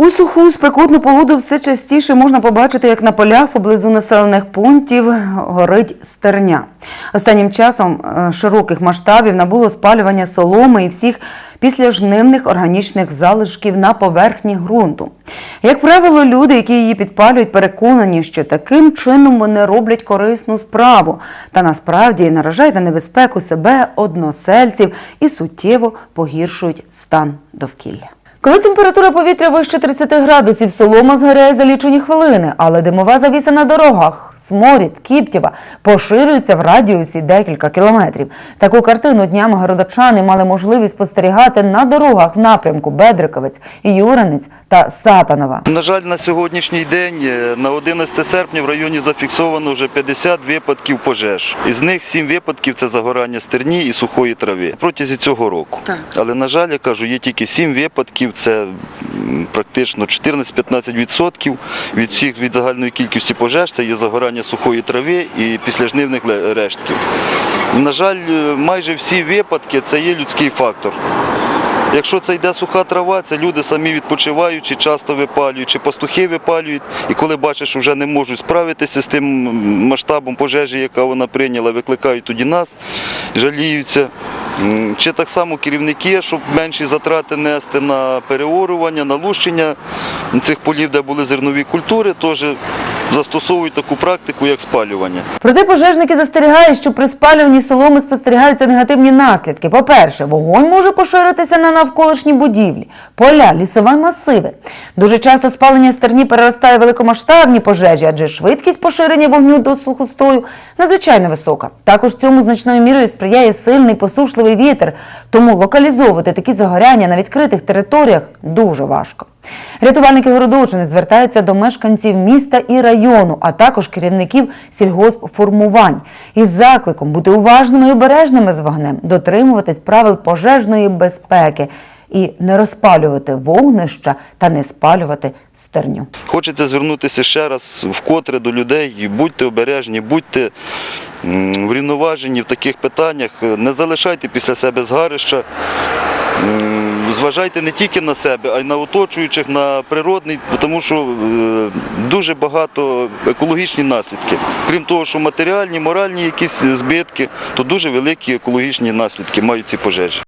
У суху спекотну погоду все частіше можна побачити, як на полях поблизу населених пунктів горить стерня. Останнім часом е, широких масштабів набуло спалювання соломи і всіх післяжнивних органічних залишків на поверхні ґрунту. Як правило, люди, які її підпалюють, переконані, що таким чином вони роблять корисну справу, та насправді наражають на небезпеку себе, односельців і суттєво погіршують стан довкілля. Коли температура повітря вище 30 градусів, солома згоряє за лічені хвилини, але димова завіса на дорогах, сморід, кіптєва поширюється в радіусі декілька кілометрів. Таку картину днями городочани мали можливість спостерігати на дорогах в напрямку Бедриковець, Юринець та Сатанова. На жаль, на сьогоднішній день е, на 11 серпня в районі зафіксовано вже 50 випадків пожеж. Із них 7 випадків це загорання стерні і сухої трави протягом цього року. Так. Але на жаль, я кажу, є тільки 7 випадків, це практично 14-15% від всіх від загальної кількості пожеж. Це є загорання сухої трави і післяжнивних рештків. На жаль, е, майже всі випадки це є людський фактор. Якщо це йде суха трава, це люди самі відпочиваючи, часто випалюють, чи пастухи випалюють. І коли бачать, що вже не можуть справитися з тим масштабом пожежі, яка вона прийняла, викликають тоді нас, жаліються. Чи так само керівники, щоб менші затрати нести на переорування, на лущення цих полів, де були зернові культури, теж застосовують таку практику, як спалювання. Проте пожежники застерігають, що при спалюванні соломи спостерігаються негативні наслідки. По-перше, вогонь може поширитися на навколишні будівлі, поля, лісові масиви. Дуже часто спалення стерні переростає великомасштабні пожежі, адже швидкість поширення вогню до сухостою надзвичайно висока. Також цьому значною мірою сприяє сильний посушливий вітер, тому локалізовувати такі загоряння на відкритих територіях дуже важко. Рятувальники Городочини звертаються до мешканців міста і району, а також керівників сільгоспформувань із закликом бути уважними і обережними з вогнем, дотримуватись правил пожежної безпеки і не розпалювати вогнища та не спалювати стерню. Хочеться звернутися ще раз вкотре до людей. Будьте обережні, будьте врівноважені в таких питаннях. Не залишайте після себе згарища. Зважайте не тільки на себе, а й на оточуючих, на природний, тому що е, дуже багато екологічні наслідки. Крім того, що матеріальні, моральні якісь збитки, то дуже великі екологічні наслідки мають ці пожежі.